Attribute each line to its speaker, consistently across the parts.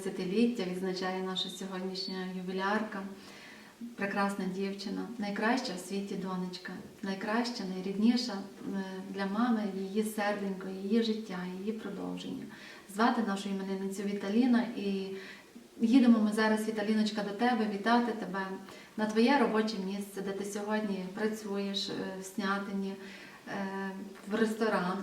Speaker 1: своє 20-ліття відзначає наша сьогоднішня ювілярка. Прекрасна дівчина, найкраща в світі донечка, найкраща, найрідніша для мами її серденько, її життя, її продовження. Звати нашу іменинницю Віталіна і їдемо ми зараз, Віталіночка, до тебе, вітати тебе на твоє робоче місце, де ти сьогодні працюєш е, в Снятині, е, в ресторан.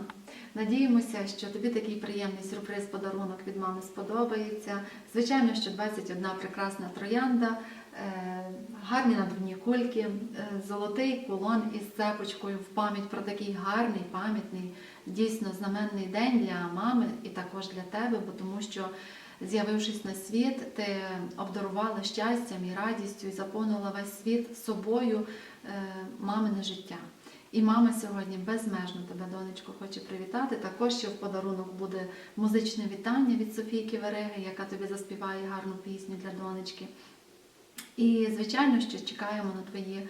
Speaker 1: Надіємося, що тобі такий приємний сюрприз, подарунок від мами сподобається. Звичайно, що 21 прекрасна троянда, е, гарні надувні кульки, е, золотий кулон із цепочкою в пам'ять про такий гарний, пам'ятний, дійсно знаменний день для мами і також для тебе, бо тому що. З'явившись на світ, ти обдарувала щастям і радістю і заповнила весь світ собою е, мамине життя. І мама сьогодні безмежно тебе, донечко, хоче привітати. Також ще в подарунок буде музичне вітання від Софійки Вереги, яка тобі заспіває гарну пісню для донечки. І, звичайно, що чекаємо на твої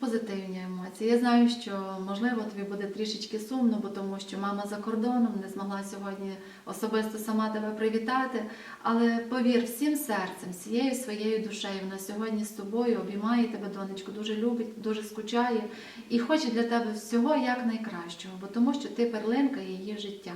Speaker 1: позитивні емоції. Я знаю, що можливо тобі буде трішечки сумно, бо тому що мама за кордоном не змогла сьогодні особисто сама тебе привітати. Але повір всім серцем, всією своєю душею, вона сьогодні з тобою обіймає тебе, донечку, дуже любить, дуже скучає і хоче для тебе всього як найкращого, бо тому що ти перлинка її життя.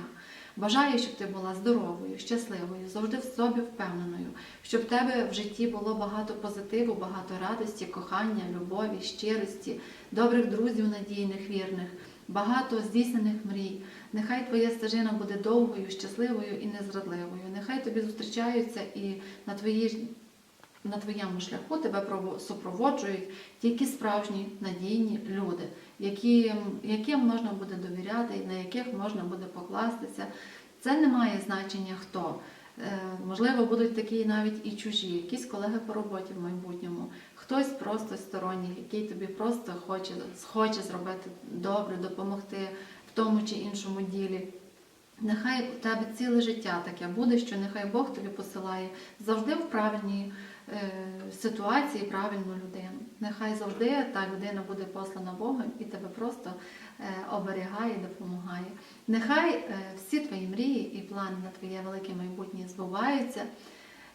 Speaker 1: Бажаю, щоб ти була здоровою, щасливою, завжди в собі впевненою, щоб в тебе в житті було багато позитиву, багато радості, кохання, любові, щирості, добрих друзів, надійних, вірних, багато здійснених мрій. Нехай твоя стежина буде довгою, щасливою і незрадливою. Нехай тобі зустрічаються і на твоїй на твоєму шляху тебе прово- супроводжують тільки справжні надійні люди, яким, яким можна буде довіряти, на яких можна буде покластися. Це не має значення хто. Е, Можливо, будуть такі навіть і чужі, якісь колеги по роботі в майбутньому, хтось просто сторонній, який тобі просто хоче, хоче зробити добре, допомогти в тому чи іншому ділі. Нехай у тебе ціле життя таке буде, що нехай Бог тобі посилає завжди в правильній ситуації правильну людину. Нехай завжди та людина буде послана Богом і тебе просто е, оберігає, допомагає. Нехай е, всі твої мрії і плани на твоє велике майбутнє збуваються.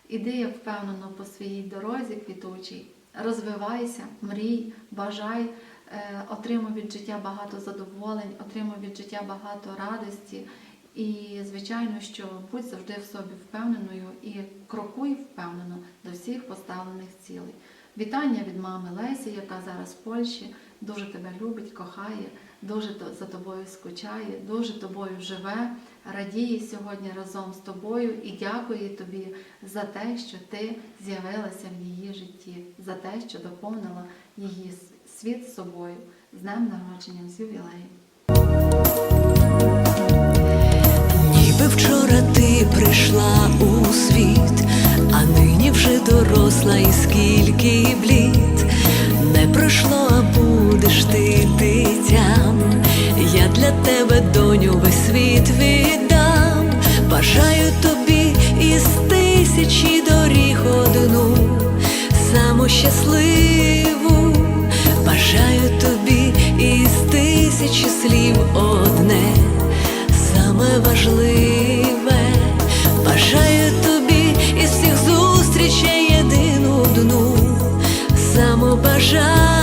Speaker 1: Іди впевнено по своїй дорозі квітучій, розвивайся, мрій, бажай, е, отримуй від життя багато задоволень, отримуй від життя багато радості. І, звичайно, що будь завжди в собі впевненою і крокуй впевнено до всіх поставлених цілей. Вітання від мами Лесі, яка зараз в Польщі, дуже тебе любить, кохає, дуже за тобою скучає, дуже тобою живе, радіє сьогодні разом з тобою і дякує тобі за те, що ти з'явилася в її житті, за те, що доповнила її світ собою з днем народження, з ювілеєм.
Speaker 2: Світ, а нині вже доросла, і скільки блід не пройшло, а будеш ти дитям. Я для тебе, доню, весь світ віддам. Бажаю тобі із тисячі доріг одну, саму щасливу. Бажаю тобі із тисячі слів одне саме важливе, саму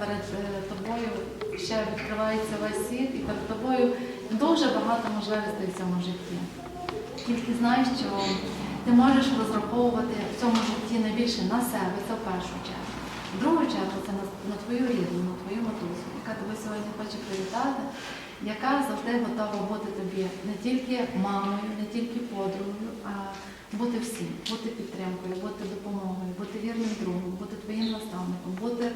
Speaker 1: Перед е, тобою ще відкривається весь світ, і перед тобою дуже багато можливостей в цьому житті. Тільки знай, що ти можеш розраховувати в цьому житті найбільше на себе, це в першу чергу. В другу чергу це на, на твою рідну, на твою матусю, яка тебе сьогодні хоче привітати, яка завжди готова бути тобі не тільки мамою, не тільки подругою, а бути всім, бути підтримкою, бути допомогою, бути вірним другом, бути твоїм наставником, бути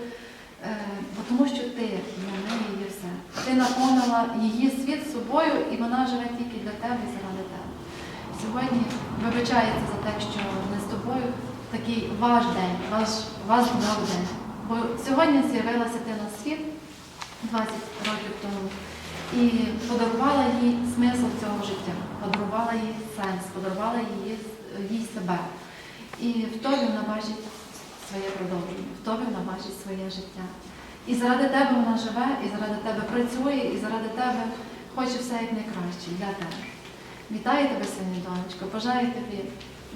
Speaker 1: Е, бо тому що ти для неї є все. Ти наповнила її світ собою, і вона живе тільки для тебе і заради тебе. Сьогодні вибачається за те, що не з тобою такий ваш день, ваш, ваш був день. Бо сьогодні з'явилася ти на світ 20 років тому і подарувала їй смисл цього життя, подарувала їй сенс, подарувала їй, їй себе. І в тобі вона бачить своє продовження, в тобі вона бачить своє життя. І заради тебе вона живе, і заради тебе працює, і заради тебе хоче все як для тебе. Вітаю тебе, сьогодні, донечко. Бажаю тобі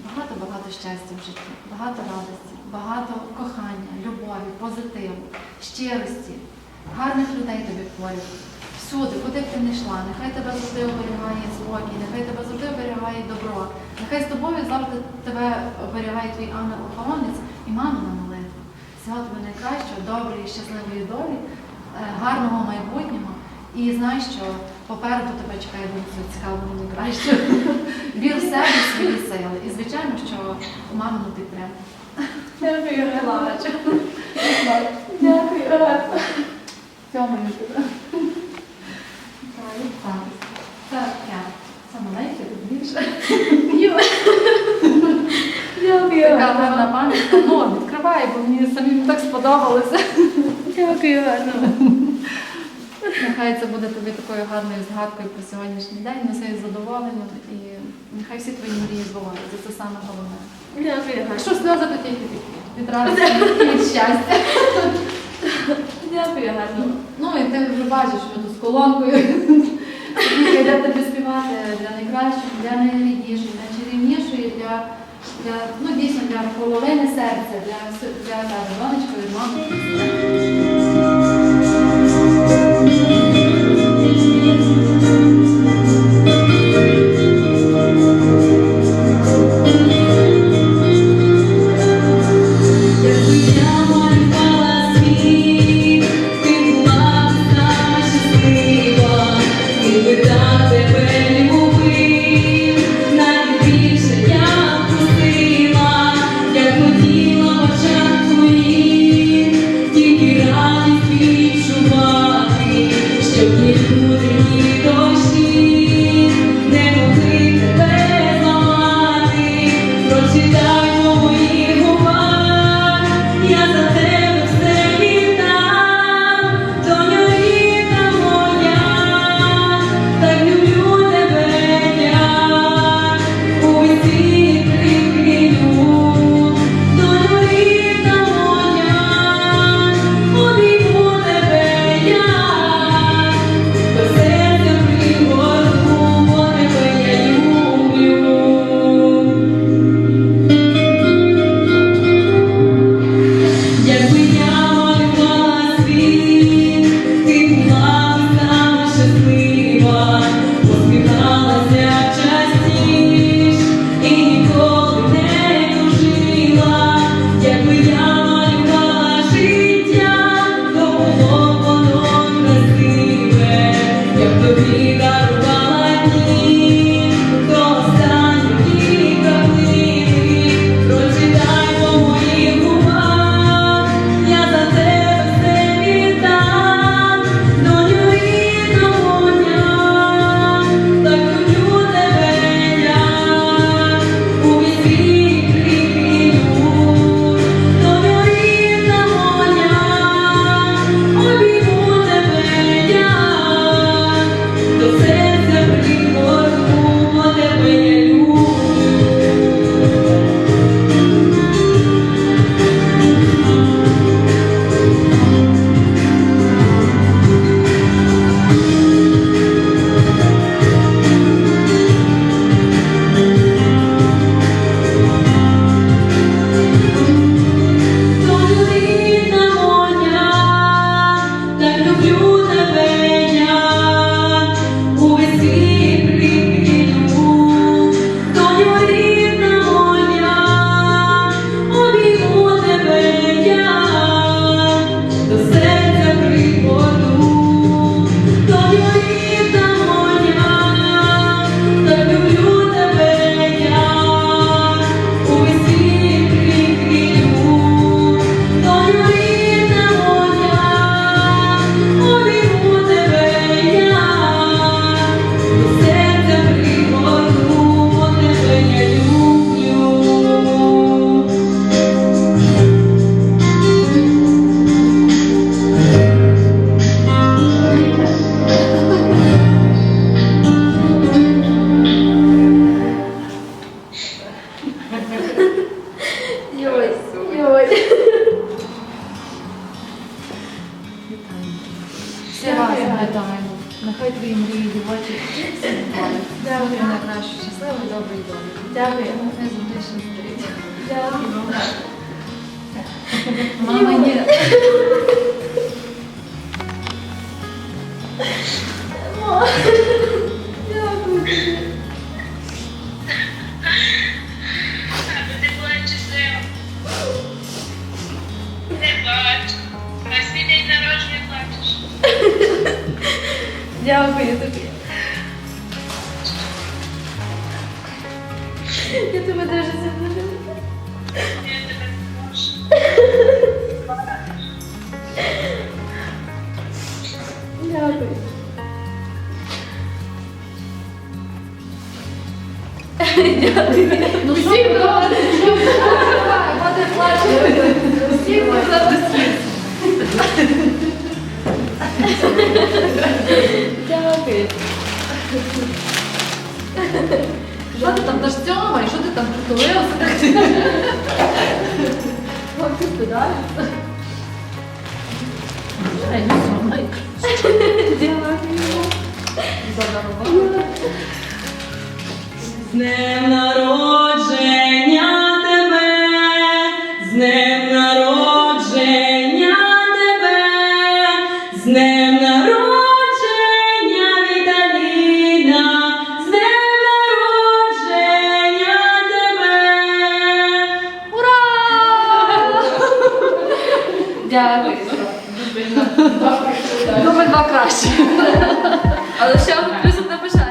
Speaker 1: багато-багато щастя в житті, багато радості, багато кохання, любові, позитиву, щирості, гарних людей тобі поряд. Всюди, куди б ти не йшла, нехай тебе завжди оберігає спокій, нехай тебе завжди оберігає добро, нехай з тобою завжди тебе оберігає твій ангел-охоронець і мама на. Всього тобі найкращого, доброї, щасливої долі, е, гарного майбутнього. І знай, що попереду тебе чекає дуже цікавого найкращого. Вір в себе, свої сили. І звичайно, що мамину підтримку.
Speaker 3: Дякую,
Speaker 1: Плачу.
Speaker 3: Дякую,
Speaker 1: Тьомою тебе. Так. Так, я. Це маленьке, тут більше.
Speaker 3: Дякую,
Speaker 1: Така гарна пам'ятка. Ну, бо мені самі так сподобалося.
Speaker 3: Дякую, гарно.
Speaker 1: Нехай це буде тобі такою гарною згадкою про сьогоднішній день, неси із задоволенням і нехай всі твої мрії збуваються. Це саме головне.
Speaker 3: Дякую.
Speaker 1: Якщо сльози, то тільки від, радості і від щастя.
Speaker 3: Дякую, гарно.
Speaker 1: Ну і ти вже бачиш, що тут з колонкою. Йде тобі співати для найкращого, для найріднішої, найчарівнішої, для, для, ну дійсно для половини серця, для, для, для мами.
Speaker 2: Якби
Speaker 1: Ну, Всім добре. Буде плаче. Всім за
Speaker 3: Дякую.
Speaker 1: Що ти там наш Тьома? І що ти там притулився?
Speaker 3: Хлопці
Speaker 1: спідають.
Speaker 3: Дякую.
Speaker 2: Дякую. днем народження тебе, з днем народження тебе, з днем народження Віталіна, з днем народження тебе. Ура!
Speaker 3: Дякую.
Speaker 1: Думаю, два краще.
Speaker 3: Але ще плюс
Speaker 4: одна пишає.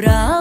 Speaker 4: добра.